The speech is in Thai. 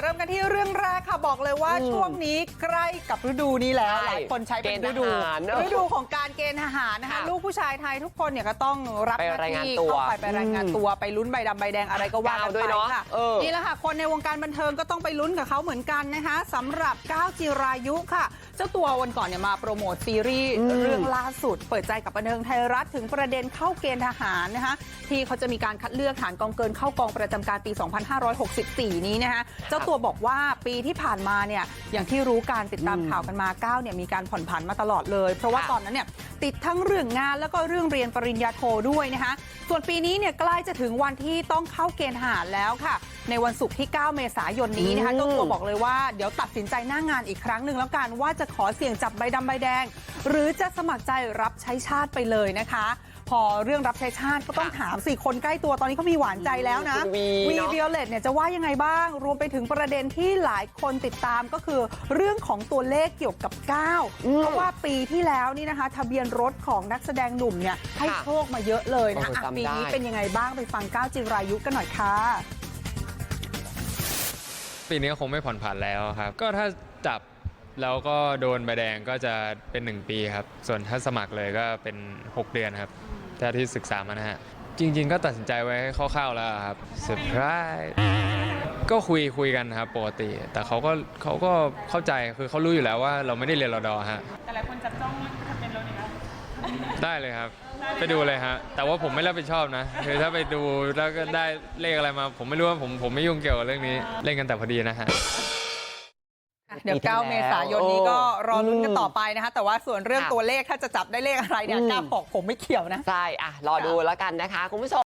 เริ่มกันที่เรื่องแรกค่ะบอกเลยว่าอืมช่วงนี้ใกล้กับฤดูนี้แล้วใช่หลายคนใช้เป็นเกณฑ์ฤดูทหารเนอะฤดูของการเกณฑ์ทหารนะคะค่ะลูกผู้ชายไทยทุกคนเนี่ยก็ต้องรับไปหน้ารายงานที่ตัวเข้าไปไปรายงานอืมตัวไปลุ้นใบดำใบแดงอะไรก็ว่ากันก้าวด้วยไปเนอะค่ะเออนี่แหละค่ะคนในวงการบันเทิงก็ต้องไปลุ้นกับเขาเหมือนกันนะคะสำหรับก้าวจิรายุค่ะ เจ้าตัววันก่อนเนี่ยมาโปรโมทซีรีส์อืมเรื่องล่าสุด เปิดใจกับบันเทิงไทยรัฐถึงประเด็นเข้าเกณฑ์ทหารนะคะที่เขาจะมีการคัดเลือกฐานกองเกินเข้ากองประจำการปี 2564 นี้นะคะเจ้าตัวบอกว่าปีที่ผ่านมาเนี่ยอย่างที่รู้การติดตามอืมข่าวกันมาก้าวเนี่ยมีการผ่อนผันมาตลอดเลย เพราะว่าค่ะตอนนั้นเนี่ยติดทั้งเรื่องงานแล้วก็เรื่องเรียนปริญญาโทด้วยนะคะส่วนปีนี้เนี่ยใกล้จะถึงวันที่ต้องเข้าเกณฑ์ทหารแล้วค่ะ ในวันศุกร์ที่ 9 เมษายนนี้นะคะอืมเจ้าตัวบอกเลยว่าเดี๋ยวตัดสินใจหน้างานอีกครั้งหนึ่งแล้วกันว่าจะขอเสี่ยงจับใบดำใบแดง หรือจะสมัครใจรับใช้ชาติไปเลยนะคะ พอเรื่องรับใช้ชาติก็ต้องถามสี่คนใกล้ตัวตอนนี้เขามีหวานใจแล้วนะคุณวีวีเนอะวิโอเลตเนี่ยจะว่ายังไงบ้าง รวมไปถึงประเด็นที่หลายคนติดตามก็คือเรื่องของตัวเลขเกี่ยวกับก้าวอืมเพราะว่าปีที่แล้วนี่นะคะ ทะเบียนรถของนักแสดงหนุ่มเนี่ยให้ค่ะโชคมาเยอะเลยนะโอ้อะจำปีนี้ได้เป็นยังไงบ้างไปฟังก้าวจิรายุกันหน่อยค่ะปีนี้ก็คงไม่ผ่อนผันแล้วครับ ก็ถ้าจับแล้วก็โดนใบแดงก็จะเป็น 1 ปีครับ ส่วนถ้าสมัครเลยก็เป็น 6 เดือนครับ ถ้าที่ศึกษามานะฮะ จริง ๆ ก็ตัดสินใจไว้คร่าวๆแล้วครับเซอร์ไพรส์ก็คุยคุยกันครับปกติ แต่เขาก็เขาก็เข้าใจคือเขารู้อยู่แล้วว่าเราไม่ได้เรียนรอดอฮะแต่หลายคนจับจ้องทะเบียนรถอีกแล้วได้เลยครับ ไปดูเลยฮะ แต่ว่าผมไม่รับผิดชอบนะคือถ้าไปดูแล้วก็ได้เลขอะไรมา ผมไม่รู้ว่าผมผมไม่ยุ่งเกี่ยวกับเรื่องนี้เล่นกันแต่พอดีนะฮะ เดี๋ยว ปีที่9 เมษายนนี้ก็รอลุ้นกันต่อไปนะคะ แต่ว่าส่วนเรื่องค่ะตัวเลขถ้าจะจับได้เลขอะไรเนี่ยอืมก้าวบอกผมไม่เกี่ยวนะ ใช่อะรอดูแล้วกันนะคะ คุณผู้ชม